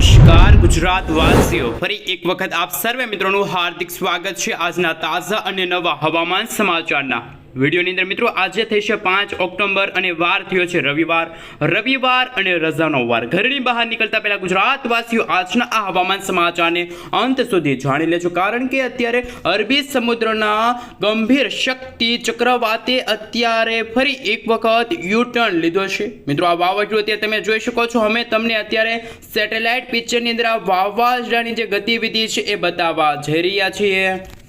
નમસ્કાર ગુજરાત વાસીઓ ફરી એક વખત આપ સર્વે મિત્રોનું હાર્દિક સ્વાગત છે. આજના તાજા અને નવા હવામાન સમાચારના વિડીયોની અંદર મિત્રો આજે થઈ છે પાંચ ઓક્ટોબર અને વાર થયો છે રવિવાર. રવિવાર અને રજાનો વાર. ઘરની બહાર નીકળતા પહેલા ગુજરાતવાસીઓ આજના આ હવામાન સમાચારને અંત સુધી જાણી લેજો. કારણ કે અત્યારે અરબી સમુદ્રના ગંભીર શક્તિ ચક્રવાતે અત્યારે ફરી એક વખત યુ ટર્ન લીધો છે. મિત્રો, આ વાવાઝોડું અત્યારે તમે જોઈ શકો છો. અમે તમને અત્યારે સેટેલાઇટ પિક્ચરની અંદર આ વાવાઝોડાની જે ગતિવિધિ છે એ બતાવવા જઈ રહ્યા છીએ.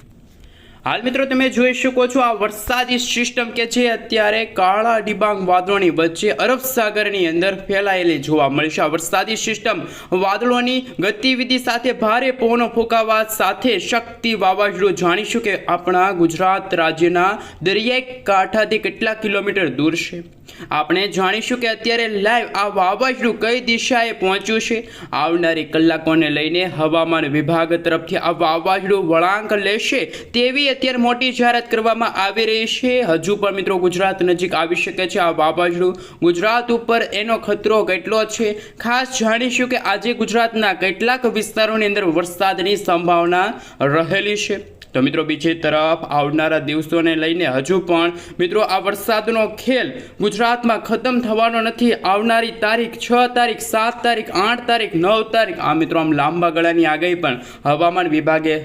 હાલ મિત્રો તમે જોઈ શકો છો આ વરસાદી સિસ્ટમ કે જે અત્યારે કાળા ડિબાંગ વાદળોની વચ્ચે અરબ સાગરની અંદર ફેલાયેલી જોવા મળશે. આ વરસાદી સિસ્ટમ વાદળોની ગતિવિધિ સાથે ભારે પવનો ફૂંકાવા સાથે શક્તિ વાવાઝોડું જાણીશું કે આપણા ગુજરાત રાજ્યના દરિયાઈ કાંઠાથી કેટલા કિલોમીટર દૂર છે. આપણે જાણીશું કે અત્યારે લાઈવ આ વાવાઝોડું કઈ દિશાએ પહોંચ્યું છે? આવનારી કલાકોને લઈને હવામાન વિભાગ તરફથી આ વાવાઝોડું વળાંક લેશે તેવી અત્યારે મોટી જાહેરાત કરવામાં આવી રહી છે. હજુ પણ મિત્રો ગુજરાત નજીક આવી શકે છે આ વાવાઝોડું. ગુજરાત ઉપર એનો ખતરો કેટલો છે? ખાસ જાણીશું કે આજે ગુજરાતના કેટલાક વિસ્તારોની અંદર વરસાદની સંભાવના રહેલી છે. તો મિત્રો બીજી તરફ આવનારા દિવસોને લઈને હજુ પણ મિત્રો આ વરસાદનો ખેલ ગુજરાતમાં ખતમ થવાનો નથી. આવનારી તારીખ છ તારીખ, સાત તારીખ, આઠ તારીખ, નવ તારીખ આ મિત્રો આમ લાંબા ગળાની આગાહી પણ હવામાન વિભાગે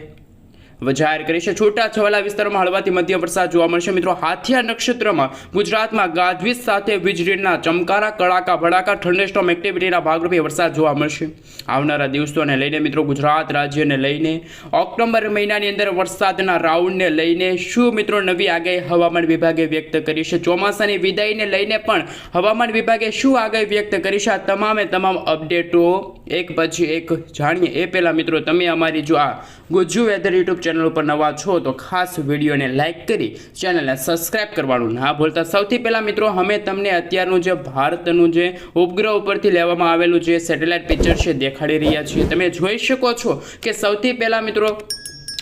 જાહેર કરી છે છોટા છવાલા વિસ્તારોમાં હળવાથી મધ્ય વરસાદ જોવા મળશે. મિત્રો, હાથિયા નક્ષત્રમાં ગુજરાતમાં ગાજવીજ સાથે વીજળીના ચમકારા, કડાકા ભડાકા, થંડરસ્ટોમ એક્ટિવિટીના ભાગરૂપે વરસાદ જોવા મળશે. આવનારા દિવસોને લઈને મિત્રો, ગુજરાત રાજ્યને લઈને ઓક્ટોબર મહિનાની અંદર વરસાદના રાઉન્ડને લઈને શું મિત્રો નવી આગાહી હવામાન વિભાગે વ્યક્ત કરી છે? ચોમાસાની વિદાયને લઈને પણ હવામાન વિભાગે શું આગાહી વ્યક્ત કરી છે? આ તમામે તમામ અપડેટો એક પછી એક જાણીએ. એ પહેલાં મિત્રો, તમે અમારી જો આ ગુજુ વેધર યુટ્યુબ ચેનલ ઉપર નવા છો તો ખાસ વિડીયોને લાઇક કરી ચેનલને સબસ્ક્રાઇબ કરવાનું ના ભૂલતા. સૌથી પહેલાં મિત્રો, અમે તમને અત્યારનું જે ભારતનું જે ઉપગ્રહ ઉપરથી લેવામાં આવેલું જે સેટેલાઇટ પિક્ચર છે દેખાડી રહ્યા છીએ. તમે જોઈ શકો છો કે સૌથી પહેલાં મિત્રો,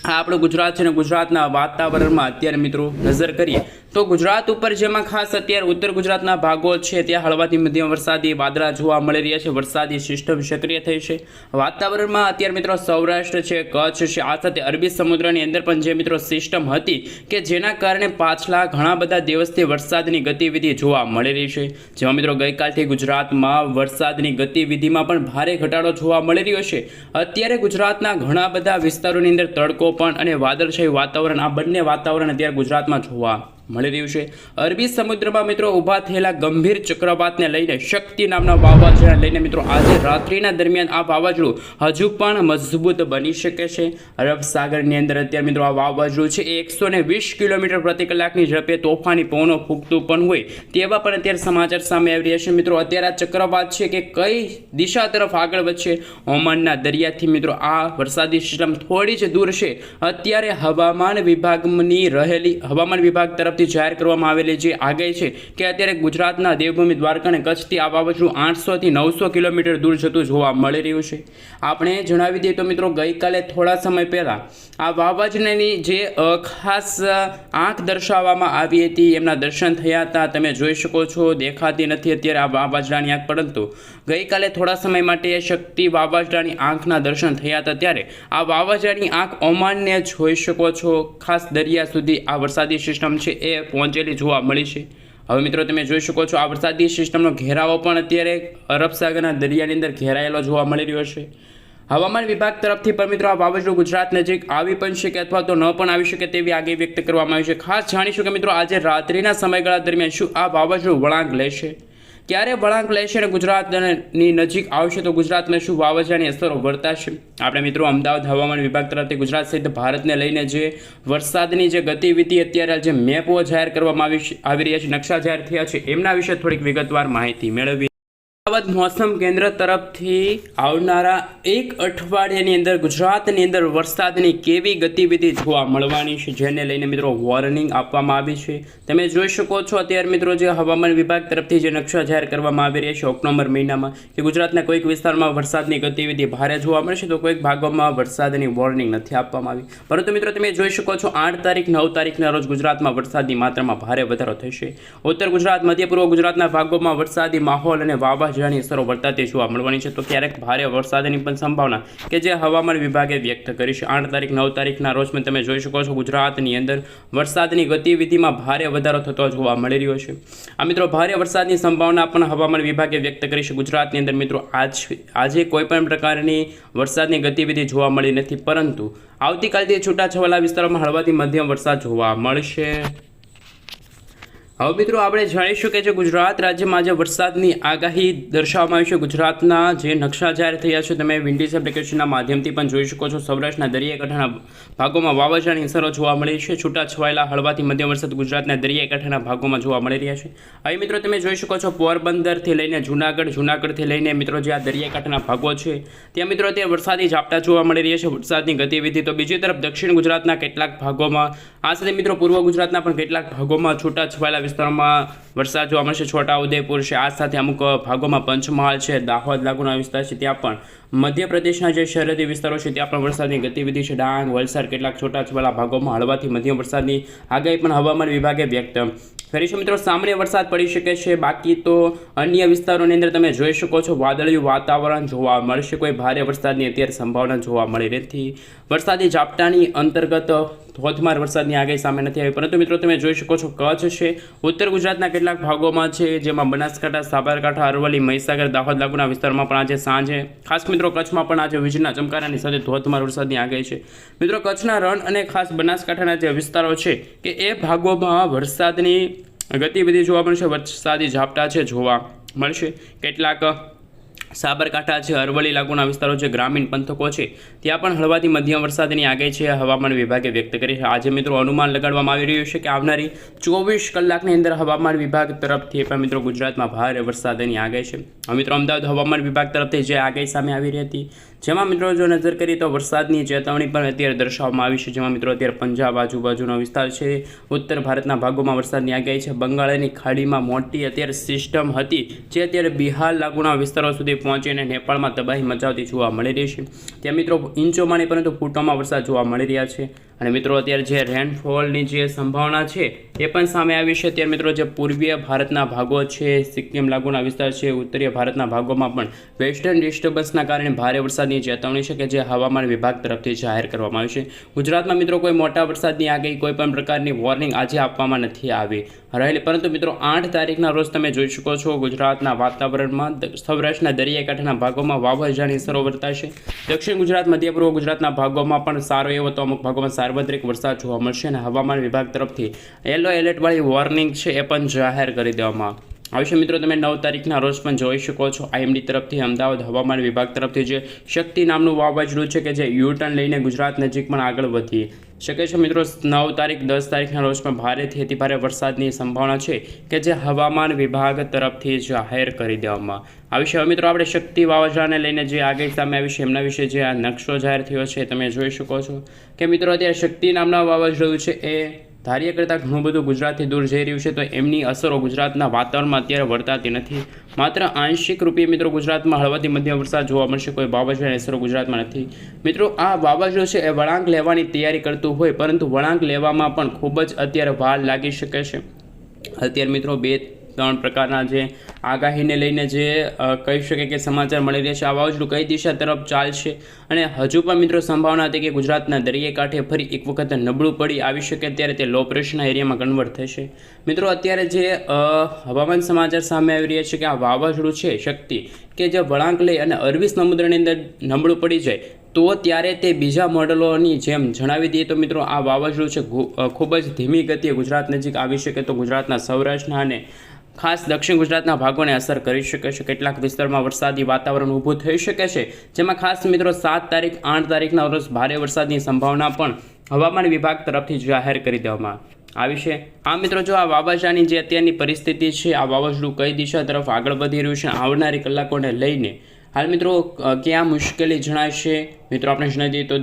આ આપણું ગુજરાત છે ને ગુજરાતના વાતાવરણમાં અત્યારે મિત્રો નજર કરીએ તો ગુજરાત ઉપર જેમાં ખાસ અત્યારે ઉત્તર ગુજરાતના ભાગો છે, ત્યાં હળવાથી મધ્યમ વરસાદી વાદળા જોવા મળી રહ્યા છે. વરસાદી સિસ્ટમ સક્રિય થઈ છે. વાતાવરણમાં અત્યારે મિત્રો સૌરાષ્ટ્ર છે, કચ્છ છે, આ સાથે અરબી સમુદ્રની અંદર પણ જે મિત્રો સિસ્ટમ હતી કે જેના કારણે પાછલા ઘણા બધા દિવસથી વરસાદની ગતિવિધિ જોવા મળી રહી છે. જેમાં મિત્રો ગઈકાલથી ગુજરાતમાં વરસાદની ગતિવિધિમાં પણ ભારે ઘટાડો જોવા મળી રહ્યો છે. અત્યારે ગુજરાતના ઘણા બધા વિસ્તારોની અંદર તડકો પણ અને વાદળછાયું વાતાવરણ, આ બંને વાતાવરણ અત્યારે ગુજરાતમાં જોવા મળી રહ્યું છે. અરબી સમુદ્રમાં મિત્રો ઊભા થયેલા ગંભીર ચક્રવાતને લઈને શક્તિ નામના વાવાઝોડાને લઈને મિત્રો આજે રાત્રિના દરમિયાન આ વાવાઝોડું હજુ પણ મજબૂત બની શકે છે. અરબ સાગરની અંદર અત્યારે મિત્રો આ વાવાઝોડું છે. એ એકસો વીસ કિલોમીટર પ્રતિ કલાકની ઝડપે તોફાની પવનો ફૂંકતું પણ હોય તેવા પણ અત્યારે સમાચાર સામે આવી રહ્યા છે. મિત્રો અત્યારે આ ચક્રવાત છે કે કઈ દિશા તરફ આગળ વધશે ઓમાનના દરિયાથી મિત્રો આ વરસાદી સિસ્ટમ થોડી જ દૂર છે. અત્યારે હવામાન વિભાગની રહેલી હવામાન વિભાગ તરફ તરફથી જાહેર કરવામાં આવેલી જે આગાહી છે કે અત્યારે ગુજરાતના દેવભૂમિ દ્વારકા અને કચ્છથી આ વાવાઝોડું આઠસોથી નવસો કિલોમીટર દૂર જતું જોવા મળી રહ્યું છે. આપણે જણાવી દઈએ તો મિત્રો ગઈકાલે થોડા સમય પહેલાં આ વાવાઝોડાની જે ખાસ આંખ દર્શાવવામાં આવી હતી, એમના દર્શન થયા હતા. તમે જોઈ શકો છો, દેખાતી નથી અત્યારે આ વાવાઝોડાની આંખ, પરંતુ ગઈકાલે થોડા સમય માટે શક્તિ વાવાઝોડાની આંખના દર્શન થયા હતા. ત્યારે આ વાવાઝોડાની આંખ ઓમાનને જોઈ શકો છો. ખાસ દરિયા સુધી આ વરસાદી સિસ્ટમ છે એ પહોંચેલી જોવા મળી છે. હવે મિત્રો, તમે જોઈ શકો છો આ વરસાદી સિસ્ટમનો ઘેરાવો પણ અત્યારે અરબ સાગરના દરિયાની અંદર ઘેરાયેલો જોવા મળી રહ્યો છે. હવામાન વિભાગ તરફથી પણ મિત્રો, આ વાવાઝોડું ગુજરાત નજીક આવી પણ શકે અથવા તો ન પણ આવી શકે તેવી આગે વ્યક્ત કરવામાં આવી છે. ખાસ જાણીશું કે મિત્રો, આજે રાત્રિના સમયગાળા દરમિયાન શું આ વાવાઝોડું વળાંક લેશે? ક્યારે વળાંક લેશે અને ગુજરાતની નજીક આવશે તો ગુજરાતમાં શું વાવાઝાની અસરો વર્તાશે? આપણે મિત્રો અમદાવાદ હવામાન વિભાગ તરફથી ગુજરાત સહિત ભારતને લઈને જે વરસાદની જે ગતિવિધિ અત્યારે જે મેપો જાહેર કરવામાં આવી આવી રહ્યા છે, નકશા જાહેર થયા છે, એમના વિશે થોડીક વિગતવાર માહિતી મેળવી અમદાવાદ મોસમ કેન્દ્ર તરફથી આવનારા એક અઠવાડિયાની અંદર ગુજરાતની અંદર વરસાદની કેવી ગતિવિધિ જોવા મળવાની છે, જેને લઈને મિત્રો વોર્નિંગ આપવામાં આવી છે. તમે જોઈ શકો છો, અત્યારે મિત્રો જે હવામાન વિભાગ તરફથી જે નકશા જાહેર કરવામાં આવી રહ્યા છે, ઓક્ટોબર મહિનામાં, કે ગુજરાતના કોઈક વિસ્તારમાં વરસાદની ગતિવિધિ ભારે જોવા મળશે, તો કોઈક ભાગોમાં વરસાદની વોર્નિંગ નથી આપવામાં આવી. પરંતુ મિત્રો તમે જોઈ શકો છો, આઠ તારીખ, નવ તારીખના રોજ ગુજરાતમાં વરસાદની માત્રામાં ભારે વધારો થશે. ઉત્તર ગુજરાત, મધ્ય પૂર્વ ગુજરાતના ભાગોમાં વરસાદી માહોલ અને વાવાઝોડા વાવાઝોડાની અસરો વર્તાતી જોવા મળવાની છે. તો ક્યારેક ભારે વરસાદની પણ સંભાવના કે જે હવામાન વિભાગે વ્યક્ત કરી છે. આઠ તારીખ, નવ તારીખના રોજ પણ તમે જોઈ શકો છો ગુજરાતની અંદર વરસાદની ગતિવિધિમાં ભારે વધારો થતો જોવા મળી રહ્યો છે. આ મિત્રો ભારે વરસાદની સંભાવના પણ હવામાન વિભાગે વ્યક્ત કરી છે. ગુજરાતની અંદર મિત્રો આજ, આજે કોઈ પણ પ્રકારની વરસાદની ગતિવિધિ જોવા મળી નથી. પરંતુ આવતીકાલથી છૂટાછવાયા વિસ્તારોમાં હળવાથી મધ્યમ વરસાદ જોવા મળશે. હવે મિત્રો આપણે જાણીશું કે જે ગુજરાત રાજ્યમાં આજે વરસાદની આગાહી દર્શાવવામાં આવી છે, ગુજરાતના જે નકશા જાહેર થયા છે, તમે વિન્ડીઝ એપ્લિકેશનના માધ્યમથી પણ જોઈ શકો છો. સૌરાષ્ટ્રના દરિયાકાંઠાના ભાગોમાં વાવાઝોડાની અસરો જોવા મળી છે. છૂટા છવાયેલા હળવાથી મધ્યમ વરસાદ ગુજરાતના દરિયાકાંઠાના ભાગોમાં જોવા મળી રહ્યા છે. અહીં મિત્રો તમે જોઈ શકો છો, પોરબંદરથી લઈને જુનાગઢ, જુનાગઢથી લઈને મિત્રો જે આ દરિયાકાંઠાના ભાગો છે, ત્યાં મિત્રો ત્યાં વરસાદી ઝાપટા જોવા મળી રહ્યા છે, વરસાદની ગતિવિધિ. તો બીજી તરફ દક્ષિણ ગુજરાતના કેટલાક ભાગોમાં, આ સાથે મિત્રો પૂર્વ ગુજરાતના પણ કેટલાક ભાગોમાં છૂટા છવાયેલા વિસ્તારોમાં વરસાદ જોવા મળશે. છોટા ઉદેપુર છે. આ સાથે અમુક ભાગોમાં પંચમહાલ છે. દાહોદ લાગુના વિસ્તાર છે. ત્યાં પણ મધ્યપ્રદેશના જે શહેરી વિસ્તારો છે, ત્યાં પણ વરસાદની ગતિવિધિ છે. ડાંગ, વલસાડ કેટલાક છોટા છવાયેલા ભાગોમાં હળવાથી મધ્યમ વરસાદની આગાહી પણ હવામાન વિભાગે વ્યક્ત કરીશું મિત્રો, સામાન્ય વરસાદ પડી શકે છે. બાકી તો અન્ય વિસ્તારોની અંદર તમે જોઈ શકો છો, વાદળિયું વાતાવરણ જોવા મળશે. કોઈ ભારે વરસાદની અત્યારે સંભાવના જોવા મળી નથી. વરસાદી ઝાપટાની અંતર્ગત ધોધમાર વરસાદની આગાહી સામે નથી આવી. પરંતુ મિત્રો, તમે જોઈ શકો છો, કચ્છ છે, ઉત્તર ગુજરાતના કેટલાક ભાગોમાં છે, જેમાં બનાસકાંઠા, સાબરકાંઠા, અરવલ્લી, મહીસાગર, દાહોદ લાગુના વિસ્તારમાં પણ આજે સાંજે, ખાસ મિત્રો, કચ્છમાં પણ આજે વીજળીના ચમકારાની સાથે ધોધમાર વરસાદની આગાહી છે. મિત્રો, કચ્છના રણ અને ખાસ બનાસકાંઠાના જે વિસ્તારો છે, કે એ ભાગોમાં વરસાદની ગતિવિધિ જોવા મળશે, વરસાદી ઝાપટા છે જોવા મળશે. કેટલાક સાબરકાંઠા છે, અરવલ્લી લાગુના વિસ્તારો છે, ગ્રામીણ પંથકો છે. ત્યાં પણ હળવાથી મધ્યમ વરસાદની આગાહી છે હવામાન વિભાગે વ્યક્ત કરી છે. આજે મિત્રો અનુમાન લગાડવામાં આવી રહ્યું છે કે આવનારી ચોવીસ કલાકની અંદર હવામાન વિભાગ તરફથી, પણ મિત્રો ગુજરાતમાં ભારે વરસાદની આગાહી છે. મિત્રો અમદાવાદ હવામાન વિભાગ તરફથી જે આગાહી સામે આવી રહી હતી જેમાં મિત્રો જો નજર કરીએ તો વરસાદની ચેતવણી પણ અત્યારે દર્શાવવામાં આવી છે. જેમાં મિત્રો અત્યારે પંજાબ આજુબાજુનો વિસ્તાર છે. ઉત્તર ભારતના ભાગોમાં વરસાદની આગાહી છે. બંગાળની ખાડીમાં મોટી અત્યારે સિસ્ટમ હતી, જે અત્યારે બિહાર લાગુના વિસ્તારો સુધી પહોંચીને નેપાળમાં તબાહી મચાવતી જોવા મળી રહી છે. ત્યાં મિત્રો ઇંચોમાં નહીં પરંતુ ફૂટોમાં વરસાદ જોવા મળી રહ્યા છે. અને મિત્રો, અત્યારે જે રેનફોલની જે સંભાવના છે એ પણ સામે આવી છે. અત્યારે મિત્રો, જે પૂર્વીય ભારતના ભાગો છે, સિક્કિમ લાગુના વિસ્તાર છે, ઉત્તરીય ભારતના ભાગોમાં પણ વેસ્ટર્ન ડિસ્ટર્બન્સના કારણે ભારે વરસાદની ચેતવણી છે કે જે હવામાન વિભાગ તરફથી જાહેર કરવામાં આવી છે. ગુજરાતમાં મિત્રો, કોઈ મોટા વરસાદની આગાહી કોઈ પણ પ્રકારની વોર્નિંગ આજે આપવામાં નથી આવી રહેલી. પરંતુ મિત્રો, આઠ તારીખના રોજ તમે જોઈ શકો છો, ગુજરાતના વાતાવરણમાં સૌરાષ્ટ્રના દરિયાકાંઠાના ભાગોમાં વાવાઝાની અસરો વર્તાશે. દક્ષિણ ગુજરાત, મધ્ય પૂર્વ ગુજરાતના ભાગોમાં પણ સારો એવો તો અમુક ભાગોમાં સાર્વત્રિક વરસાદ જોવા મળશે અને હવામાન વિભાગ તરફથી યલો એલર્ટવાળી વોર્નિંગ છે એ પણ જાહેર કરી દેવામાં આવશે મિત્રો, તમે નવ તારીખના રોજ પણ જોઈ શકો છો. આઈએમડી તરફથી અમદાવાદ હવામાન વિભાગ તરફથી જે શક્તિ નામનું વાવાઝોડું છે કે જે યુટર્ન લઈને ગુજરાત નજીક પણ આગળ વધી શકે છે મિત્રો, નવ તારીખ, દસ તારીખના રોજ પણ ભારેથી અતિભારે વરસાદની સંભાવના છે કે જે હવામાન વિભાગ તરફથી જાહેર કરી દેવામાં આવી છે. મિત્રો, આપણે શક્તિ વાવાઝોડાને લઈને જે આગળ સામે આવી છે, એમના વિશે જે આ નકશો જાહેર થયો છે, તમે જોઈ શકો છો કે મિત્રો, અત્યારે શક્તિ નામના વાવાઝોડું છે એ ધાર્યા કરતાં ઘણું બધું ગુજરાતથી દૂર જઈ રહ્યું છે, તો એમની અસરો ગુજરાતના વાતાવરણમાં અત્યારે વર્તાતી નથી. માત્ર આંશિક રૂપે મિત્રો ગુજરાતમાં હળવાથી મધ્યમ વરસાદ જોવા મળશે, કોઈ વાવાઝોડાની અસરો ગુજરાતમાં નથી. મિત્રો, આ વાવાઝોડું છે એ વળાંક લેવાની તૈયારી કરતું હોય, પરંતુ વળાંક લેવામાં પણ ખૂબ જ અત્યારે વાર લાગી શકે છે. અત્યારે મિત્રો બે ત્રણ પ્રકારના જે આગાહીને લઈને જે કહી શકે કે સમાચાર મળી રહ્યા છે આ વાવાઝોડું કઈ દિશા તરફ ચાલશે? અને હજુ પણ મિત્રો સંભાવના હતી કે ગુજરાતના દરિયાકાંઠે ફરી એક વખત નબળું પડી આવી શકે ત્યારે તે લો પ્રેશરના એરિયામાં કન્વર્ટ થશે. મિત્રો અત્યારે જે હવામાન સમાચાર સામે આવી રહ્યા છે કે આ વાવાઝોડું છે શક્તિ કે જે વળાંક લઈ અને અરબી સમુદ્રની અંદર નબળું પડી જાય, તો ત્યારે તે બીજા મોડલોની જેમ જણાવી દઈએ તો મિત્રો આ વાવાઝોડું છે ખૂબ જ ધીમી ગતિએ ગુજરાત નજીક આવી શકે તો ગુજરાતના સૌરાષ્ટ્રના અને ખાસ દક્ષિણ ગુજરાતના ભાગોને અસર કરી શકે છે. કેટલાક વિસ્તારમાં વરસાદી વાતાવરણ ઊભું થઈ શકે છે. જેમાં ખાસ મિત્રો સાત તારીખ, આઠ તારીખના રોજ ભારે વરસાદની સંભાવના પણ હવામાન વિભાગ તરફથી જાહેર કરી દેવામાં આવી છે. આ મિત્રો, જો આ વાવાઝાની જે અત્યારની પરિસ્થિતિ છે, આ વાવાઝોડું કઈ દિશા તરફ આગળ વધી રહ્યું છે, આવનારી કલાકોને લઈને હાલ મિત્રો ક્યાં મુશ્કેલી જણાશે મિત્રો, આપણે જણાવી દઈએ તો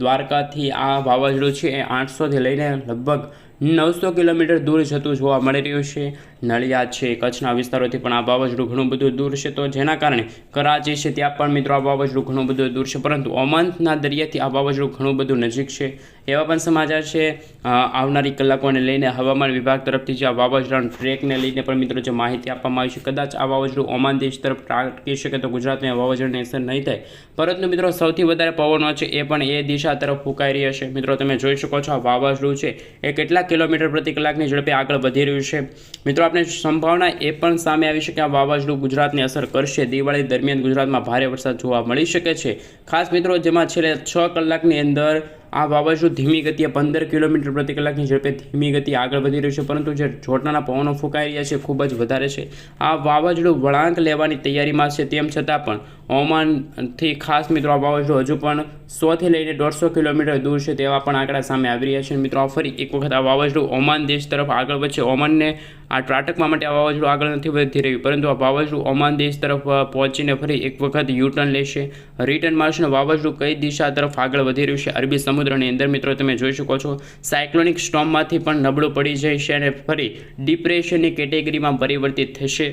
દ્વારકાથી આ વાવાઝોડું છે એ આઠસોથી લઈને લગભગ નવસો કિલોમીટર દૂર જતું જોવા મળી રહ્યું છે. નળિયાદ છે, કચ્છના વિસ્તારોથી પણ આ વાવાઝોડું ઘણું બધું દૂર છે. તો જેના કારણે કરાચી છે ત્યાં પણ મિત્રો આ વાવાઝોડું ઘણું બધું દૂર છે. પરંતુ ઓમાનના દરિયાથી આ વાવાઝોડું ઘણું બધું નજીક છે. એવા પણ સમાચાર છે આવનારી કલાકોને લઈને હવામાન વિભાગ તરફથી જે આ વાવાઝોડાના ટ્રેકને લઈને પણ મિત્રો જે માહિતી આપવામાં આવી છે, કદાચ આ વાવાઝોડું ઓમાન દેશ તરફ ત્રાટકી શકે તો ગુજરાતને વાવાઝોડાની અસર નહીં થાય. પરંતુ મિત્રો સૌથી વધારે પવનો છે એ પણ એ દિશા તરફ ફૂંકાઈ રહ્યા છે. મિત્રો તમે જોઈ શકો છો આ વાવાઝોડું છે એ કેટલા કિલોમીટર પ્રતિ કલાકની ઝડપે આગળ વધી રહ્યું છે. મિત્રો આપણે સંભાવના એ પણ સામે આવી શકે. આ વાવાઝોડું ગુજરાતને અસર કરશે. દિવાળી દરમિયાન ગુજરાતમાં ભારે વરસાદ જોવા મળી શકે છે. ખાસ મિત્રો, જેમાં છેલ્લે છ કલાકની અંદર આ વાવાઝોડું ધીમી ગતિએ પંદર કિલોમીટર પ્રતિ કલાકની ઝડપે ધીમી ગતિ આગળ વધી રહ્યું છે, પરંતુ જે જોરદારના પવનો ફૂંકાઈ રહ્યા છે, ખૂબ જ વધારે છે. આ વાવાઝોડું વળાંક લેવાની તૈયારીમાં છે, તેમ છતાં પણ ઓમાનથી ખાસ મિત્રો આ વાવાઝોડું હજુ પણ સોથી લઈને દોઢસો કિલોમીટર દૂર છે તેવા પણ આંકડા સામે આવી રહ્યા છે. મિત્રો ફરી એક વખત આ વાવાઝોડું ઓમાન દેશ તરફ આગળ વધશે ઓમાનને આ ત્રાટકવા માટે આ વાવાઝોડું આગળ નથી વધી રહ્યું, પરંતુ આ વાવાઝોડું ઓમાન દેશ તરફ પહોંચીને ફરી એક વખત યુટર્ન લેશે. રિટર્ન મારશે અને વાવાઝોડું કઈ દિશા તરફ આગળ વધી રહ્યું છે, અરબી સમુદ્રની અંદર મિત્રો તમે જોઈ શકો છો, સાયક્લોનિક સ્ટોમમાંથી પણ નબળું પડી જાય છે અને ફરી ડિપ્રેશનની કેટેગરીમાં પરિવર્તિત થશે.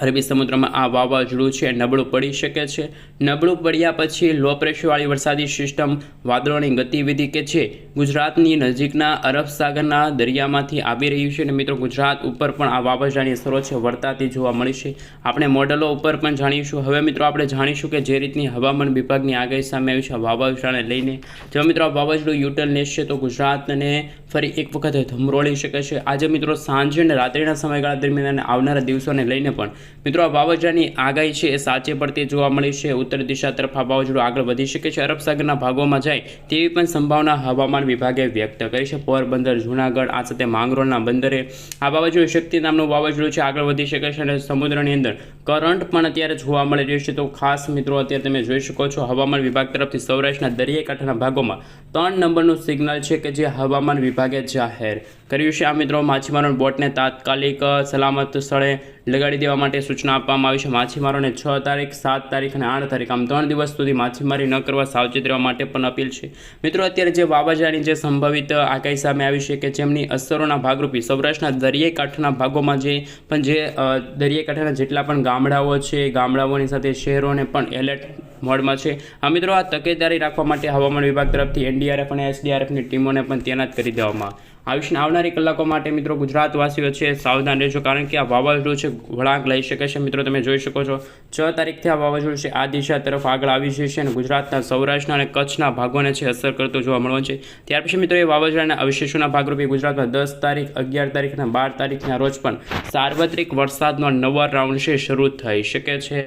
અરબી સમુદ્રમાં આ વાવાઝોડું છે, નબળું પડી શકે છે. નબળું પડ્યા પછી લો પ્રેશરવાળી વરસાદી સિસ્ટમ વાદળોની ગતિવિધિ કે છે, ગુજરાતની નજીકના અરબ સાગરના દરિયામાંથી આવી રહ્યું છે અને મિત્રો ગુજરાત ઉપર પણ આ વાવાઝોડાની અસરો છે વર્તાતી જોવા મળી છે. આપણે મોડલો ઉપર પણ જાણીશું. હવે મિત્રો આપણે જાણીશું કે જે રીતની હવામાન વિભાગની આગાહી સામે આવી છે વાવાઝોડાને લઈને. જો મિત્રો આ વાવાઝોડું યુટર્ન લેશે તો ગુજરાતને ફરી એક વખત ધમરોળી શકે છે. આજે મિત્રો સાંજે અને રાત્રિના સમયગાળા દરમિયાન આવનારા દિવસોને લઈને પણ મિત્રો, આ વાવાઝોડાની આગાહી છે એ સાચે પડતી જોવા મળી છે. ઉત્તર દિશા તરફ આ વાવાઝોડું આગળ વધી શકે છે. અરબ સાગરના ભાગોમાં જાય તેવી પણ સંભાવના હવામાન વિભાગે વ્યક્ત કરી છે. પોરબંદર, જૂનાગઢ, આ સાથે માંગરોળના બંદરે આ વાવાઝોડું શક્તિ નામનું વાવાઝોડું છે, આગળ વધી શકે છે અને સમુદ્રની અંદર કરંટ પણ અત્યારે જોવા મળી રહ્યું છે. તો ખાસ મિત્રો, અત્યારે તમે જોઈ શકો છો, હવામાન વિભાગ તરફથી સૌરાષ્ટ્રના દરિયાકાંઠાના ભાગોમાં ત્રણ નંબરનું સિગ્નલ છે કે જે હવામાન વિભાગે જાહેર કર્યું છે. આ મિત્રો માછીમારો બોટને તાત્કાલિક સલામત સ્થળે લગાડી દેવા માટે સૂચના આપવામાં આવી છે. માછીમારોને છ તારીખ, સાત તારીખ અને આઠ તારીખ, આમ ત્રણ દિવસ સુધી માછીમારી ન કરવા સાવચેત રહેવા માટે પણ અપીલ છે. મિત્રો, અત્યારે જે વાવાઝાની જે સંભવિત આગાહી સામે આવી છે કે જેમની અસરોના ભાગરૂપે સૌરાષ્ટ્રના દરિયાઈ કાંઠાના ભાગોમાં જે, પણ જે દરિયાઈ કાંઠાના જેટલા પણ ગામડાઓ છે, ગામડાઓની સાથે શહેરોને પણ એલર્ટ મોડમાં છે. આ મિત્રો, આ તકેદારી રાખવા માટે હવામાન વિભાગ તરફથી એનડીઆરએફ અને એસડીઆરએફની ટીમોને પણ તૈનાત કરી દેવામાં આવી આવનારી કલાકો માટે, મિત્રો, ગુજરાતવાસીઓ છે, સાવધાન રહેજો, કારણ કે આ વાવાઝોડું છે, વળાંક લઈ શકે છે. મિત્રો, તમે જોઈ શકો છો, છ તારીખથી આ વાવાઝોડું છે, આ દિશા તરફ આગળ આવી જશે અને ગુજરાતના સૌરાષ્ટ્રના અને કચ્છના ભાગોને છે, અસર કરતો જોવા મળવાનું છે. ત્યાર પછી, મિત્રો, એ વાવાઝોડાના અવશેષોના ભાગરૂપે ગુજરાતમાં દસ તારીખ, અગિયાર તારીખ અને બાર તારીખના રોજ પણ સાર્વત્રિક વરસાદનો નવો રાઉન્ડ છે, શરૂ થઈ શકે છે.